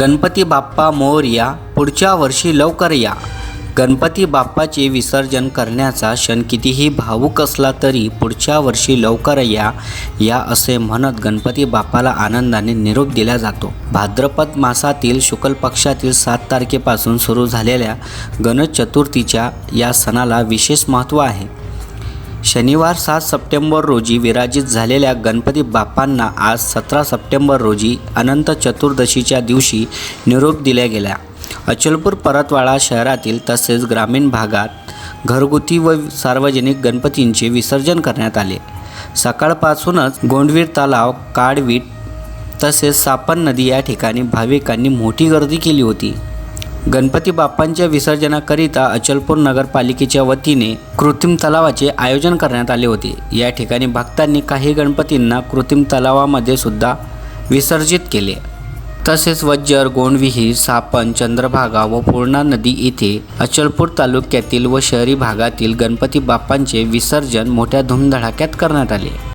गणपती बाप्पा मोरया पुढच्या वर्षी लवकर या. गणपती बाप्पाचे विसर्जन करण्याचा क्षण कितीही भावूक असला तरी पुढच्या वर्षी लवकर या या असे म्हणत गणपती बाप्पाला आनंदाने निरोप दिला जातो. भाद्रपद मासातील शुक्ल पक्षातील सात तारखेपासून सुरू झालेल्या गणेश चतुर्थीच्या या सणाला विशेष महत्त्व आहे. शनिवार सात सप्टेंबर रोजी विराजित झालेल्या गणपती बाप्पांना आज सतरा सप्टेंबर रोजी अनंत चतुर्दशीच्या दिवशी निरोप दिल्या गेला अचलपूर परतवाडा शहरातील तसेच ग्रामीण भागात घरगुती व सार्वजनिक गणपतींचे विसर्जन करण्यात आले. सकाळपासूनच गोंडवीर तलाव काडवीट तसेच सापन नदी या ठिकाणी भाविकांनी मोठी गर्दी केली होती. गणपती बाप्पांच्या विसर्जनाकरिता अचलपूर नगरपालिकेच्या वतीने कृत्रिम तलावाचे आयोजन करण्यात आले होते. या ठिकाणी भक्तांनी काही गणपतींना कृत्रिम तलावामध्ये सुद्धा विसर्जित केले. तसेच वज्जर गोंडविहीर सापन चंद्रभागा व पूर्णा नदी येथे अचलपूर तालुक्यातील व शहरी भागातील गणपती बाप्पांचे विसर्जन मोठ्या धुमधडाक्यात करण्यात आले.